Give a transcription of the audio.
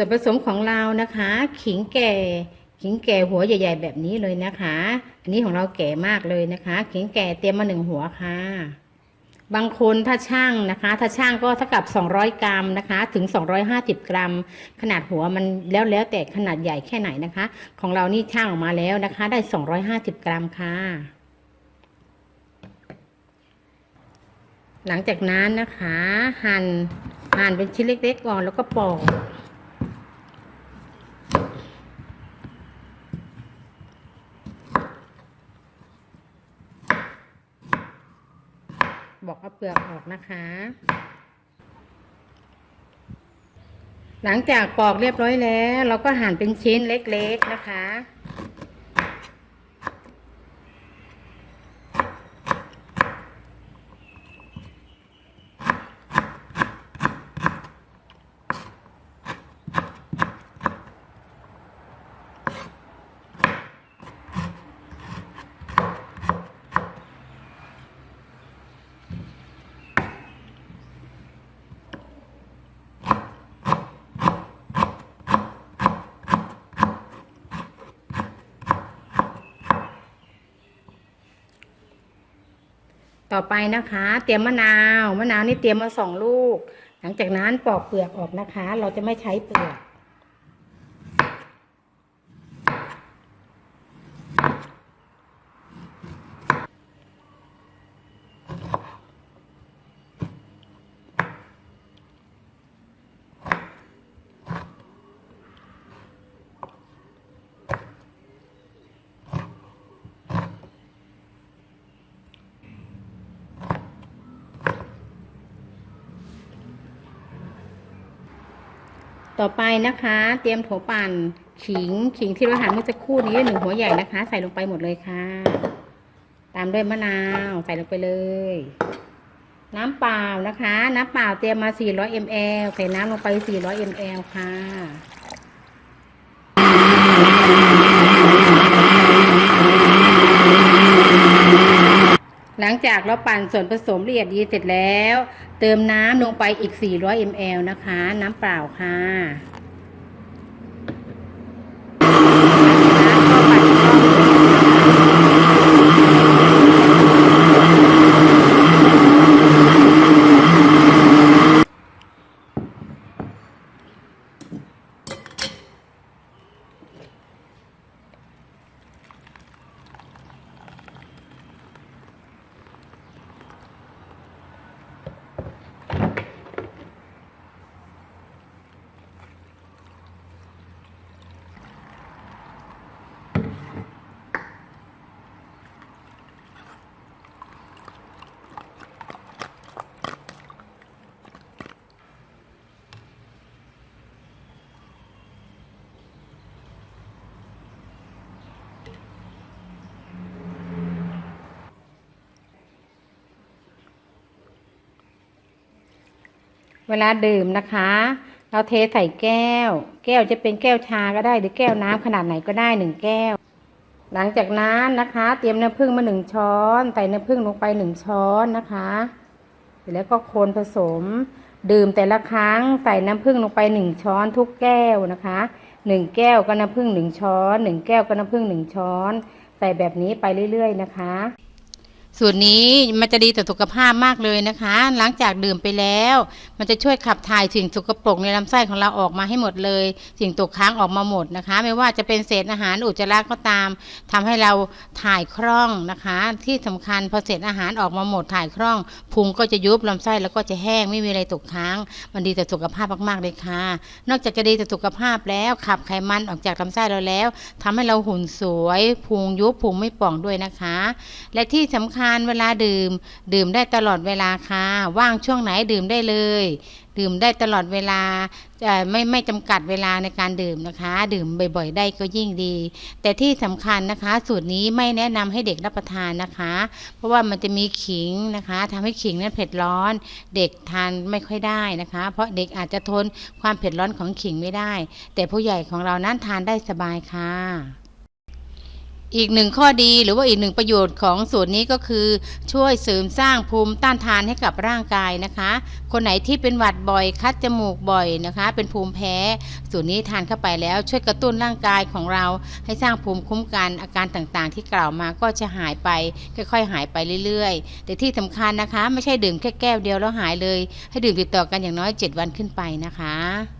ส่วนผสมของเรานะคะ ขิงแก่ ขิงแก่หัวใหญ่ ๆ แบบนี้เลยนะคะ อันนี้ของเราแก่มากเลยนะคะ ขิงแก่เตรียมมาหนึ่งหัวค่ะ บางคนถ้าช่างนะคะ ถ้าช่างก็เท่ากับ 200 กรัมนะคะ ถึง 250 กรัม ขนาดหัวมันแล้วแล้วแต่ขนาดใหญ่แค่ไหนนะคะ ของเรานี่ช่างออกมาแล้วนะคะ ได้ 250 กรัมค่ะหลังจากนั้นนะคะ หั่นหั่นเป็นชิ้นเล็กๆก่อนแล้วก็ปอก บอกเอาเปลือกออกนะคะ หลังจากปอกเรียบร้อยแล้ว เราก็หั่นเป็นชิ้นเล็กๆนะคะ ต่อไปนะคะ เตรียมมะนาวมะนาวนี่เตรียมมาสองลูก หลังจากนั้นปอกเปลือกออกนะคะ เราจะไม่ใช้เปลือก ต่อไปนะคะ เตรียมโถปั่นขิงขิงที่เราหั่นเมื่อสักครู่นี้หนึ่งหัวใหญ่นะคะ ใส่ลงไปหมดเลยค่ะ ตามด้วยมะนาวใส่ลงไปเลย น้ำเปล่านะคะ น้ำเปล่าเตรียมมา 400 ml ใส่น้ำลงไป 400 ml ค่ะ ห ลังจากเราปั่นส่วนผสมละเอียดดีเสร็จแล้ว เติมน้ำลงไปอีก 400 ml นะคะ น้ำเปล่าค่ะ เวลาดื่มนะคะ เราเทใส่แก้ว แก้วจะเป็นแก้วชาก็ได้หรือแก้วน้ำขนาดไหนก็ได้หนึ่งแก้ว หลังจากนั้นนะคะ เตรียมน้ำผึ้งมาหนึ่งช้อนใส่น้ำผึ้งลงไปหนึ่งช้อนนะคะเสร็จแล้วก็คนผสม ดื่มแต่ละครั้งใส่น้ำผึ้งลงไปหนึ่งช้อนทุกแก้วนะคะหนึ่งแก้วก็น้ำผึ้งหนึ่งช้อนหนึ่งแก้วก็น้ำผึ้งหนึ่งช้อน ใส่แบบนี้ไปเรื่อย ๆ นะคะ สูตรนี้มันจะดีต่อสุขภาพมากเลยนะคะ หลังจากดื่มไปแล้ว มันจะช่วยขับถ่ายสิ่งสกปรกในลำไส้ของเราออกมาให้หมดเลย สิ่งตกค้างออกมาหมดนะคะ ไม่ว่าจะเป็นเศษอาหารอุจจาระก็ตามทำให้เราถ่ายคล่องนะคะ ที่สำคัญพอเศษอาหารออกมาหมดถ่ายคล่องพุงก็จะยุบลำไส้แล้วก็จะแห้งไม่มีอะไรตกค้าง มันดีต่อสุขภาพมากๆเลยค่ะ นอกจากจะดีต่อสุขภาพแล้วขับไขมันออกจากลำไส้เราแล้วทำให้เราหุ่นสวยพุงยุบพุงไม่ป่องด้วยนะคะ และที่สำคัญานเวลาดื่ม ดื่มได้ตลอดเวลาค่ะ ว่างช่วงไหนดื่มได้เลย ดื่มได้ตลอดเวลาไม่ไม่จำกัดเวลาในการดื่มนะคะ ดื่มบ่อยๆ ได้ก็ยิ่งดี แต่ที่สำคัญนะคะ สูตรนี้ไม่แนะนำให้เด็กรับประทานนะคะ เพราะว่ามันจะมีขิงนะคะทำให้ขิงนั้นเผ็ดร้อน เด็กทานไม่ค่อยได้นะคะ เพราะเด็กอาจจะทนความเผ็ดร้อนของขิงไม่ได้ แต่ผู้ใหญ่ของเรานั้นทานได้สบายค่ะ อีกหนึ่งข้อดีหรือว่าอีกหนึ่งประโยชน์ของสูตรนี้ก็คือ ช่วยเสริมสร้างภูมิต้านทานให้กับร่างกายนะคะ คนไหนที่เป็นหวัดบ่อยคัดจมูกบ่อยนะคะ เป็นภูมิแพ้ สูตรนี้ทานเข้าไปแล้ว ช่วยกระตุ้นร่างกายของเรา ให้สร้างภูมิคุ้มกันอาการต่างๆ ที่กล่าวมาก็จะหายไปค่อยๆ หายไปเรื่อยๆ แต่ที่สำคัญนะคะ ไม่ใช่ดื่มแค่แก้วเดียวแล้วหายเลย ให้ดื่มติดต่อกันอย่างน้อย 7 วันขึ้นไปนะคะ